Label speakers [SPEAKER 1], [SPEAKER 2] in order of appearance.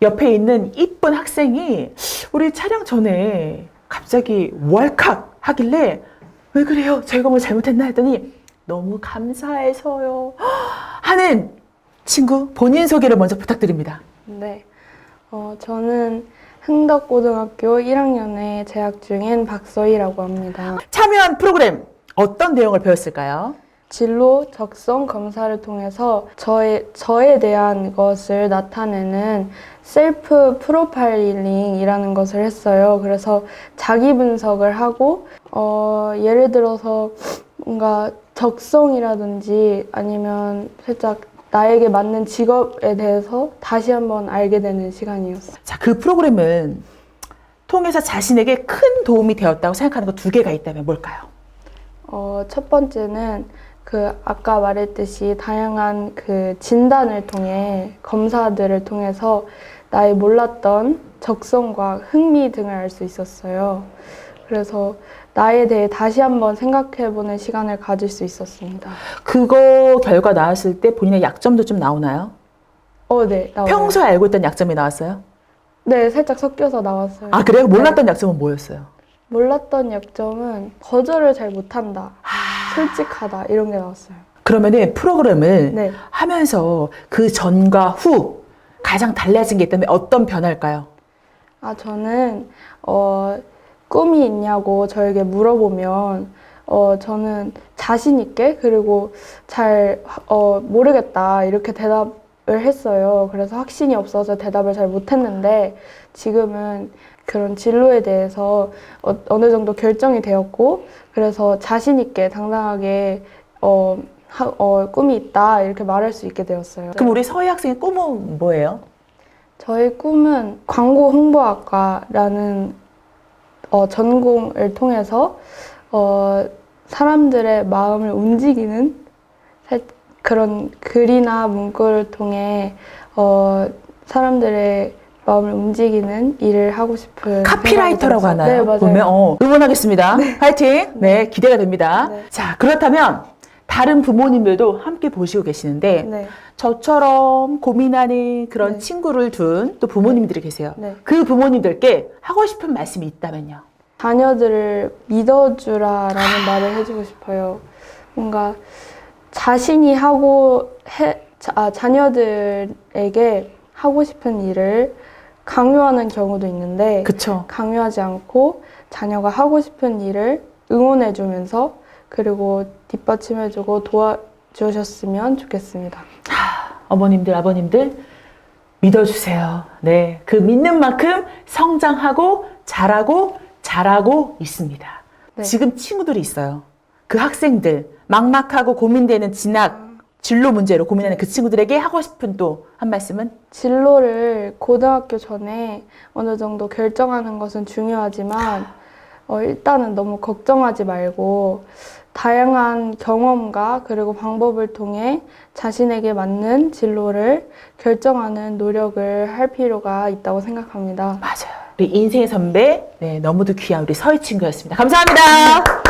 [SPEAKER 1] 옆에 있는 이쁜 학생이 우리 촬영 전에 갑자기 월칵 하길래 왜 그래요? 저희가 뭐 잘못했나 했더니 너무 감사해서요 하는 친구 본인 소개를 먼저 부탁드립니다.
[SPEAKER 2] 네. 어, 저는 흥덕고등학교 1학년에 재학 중인 박서희라고 합니다.
[SPEAKER 1] 참여한 프로그램 어떤 내용을 배웠을까요?
[SPEAKER 2] 진로 적성 검사를 통해서 저의, 저에 대한 것을 나타내는 셀프 프로파일링이라는 것을 했어요. 그래서 자기 분석을 하고, 어, 예를 들어서 뭔가 적성이라든지 아니면 살짝 나에게 맞는 직업에 대해서 다시 한번 알게 되는 시간이었어요.
[SPEAKER 1] 자, 그 프로그램은 통해서 자신에게 큰 도움이 되었다고 생각하는 거두 개가 있다면 뭘까요?
[SPEAKER 2] 어, 첫 번째는 그 아까 말했듯이 다양한 그 진단을 통해 검사들을 통해서 나의 몰랐던 적성과 흥미 등을 알 수 있었어요. 그래서 나에 대해 다시 한번 생각해보는 시간을 가질 수 있었습니다.
[SPEAKER 1] 그거 결과 나왔을 때 본인의 약점도 좀 나오나요?
[SPEAKER 2] 어, 네, 나와요.
[SPEAKER 1] 평소에 알고 있던 약점이 나왔어요?
[SPEAKER 2] 네, 살짝 섞여서 나왔어요.
[SPEAKER 1] 아, 그래요? 몰랐던 약점은 뭐였어요?
[SPEAKER 2] 몰랐던 약점은 거절을 잘 못한다,
[SPEAKER 1] 아.
[SPEAKER 2] 솔직하다 이런 게 나왔어요.
[SPEAKER 1] 그러면은 프로그램을
[SPEAKER 2] 네.
[SPEAKER 1] 하면서 그 전과 후 가장 달라진 게 있다면 어떤 변화일까요?
[SPEAKER 2] 아, 저는, 어, 꿈이 있냐고 저에게 물어보면, 어, 저는 자신 있게, 그리고 잘, 어, 모르겠다, 이렇게 대답을 했어요. 그래서 확신이 없어서 대답을 잘 못했는데, 지금은 그런 진로에 대해서 어, 어느 정도 결정이 되었고, 그래서 자신 있게, 당당하게, 어, 하- 어, 꿈이 있다, 이렇게 말할 수 있게 되었어요.
[SPEAKER 1] 그럼 우리 서희 학생의 꿈은 뭐예요?
[SPEAKER 2] 저의 꿈은 광고 홍보학과라는 어, 전공을 통해서 어, 사람들의 마음을 움직이는 살- 그런 글이나 문구를 통해 어, 사람들의 마음을 움직이는 일을 하고 싶은
[SPEAKER 1] 카피라이터라고 하나요?
[SPEAKER 2] 네, 맞아요.
[SPEAKER 1] 보면 어, 응원하겠습니다. 화이팅! 네, 기대가 됩니다.
[SPEAKER 2] 네.
[SPEAKER 1] 자, 그렇다면 다른 부모님들도 함께 보시고 계시는데
[SPEAKER 2] 네,
[SPEAKER 1] 저처럼 고민하는 그런
[SPEAKER 2] 네.
[SPEAKER 1] 친구를 둔 또 부모님들이 계세요.
[SPEAKER 2] 네.
[SPEAKER 1] 그 부모님들께 하고 싶은 말씀이 있다면요.
[SPEAKER 2] 자녀들을 믿어주라라는 말을 해주고 싶어요. 뭔가 자신이 하고 해, 자, 아, 자녀들에게 하고 싶은 일을 강요하는 경우도 있는데
[SPEAKER 1] 그쵸.
[SPEAKER 2] 강요하지 않고 자녀가 하고 싶은 일을 응원해주면서 그리고 뒷받침해주고 도와주셨으면 좋겠습니다.
[SPEAKER 1] 어머님들, 아버님들 믿어주세요. 네. 그 믿는 만큼 성장하고 잘하고 잘하고 있습니다.
[SPEAKER 2] 네.
[SPEAKER 1] 지금 친구들이 있어요. 그 학생들, 막막하고 고민되는 진학, 진로 문제로 고민하는 그 친구들에게 하고 싶은 또 한 말씀은?
[SPEAKER 2] 진로를 고등학교 전에 어느 정도 결정하는 것은 중요하지만 어, 일단은 너무 걱정하지 말고 다양한 경험과 그리고 방법을 통해 자신에게 맞는 진로를 결정하는 노력을 할 필요가 있다고 생각합니다.
[SPEAKER 1] 맞아요. 우리 인생의 선배, 네, 너무도 귀한 우리 서희 친구였습니다. 감사합니다.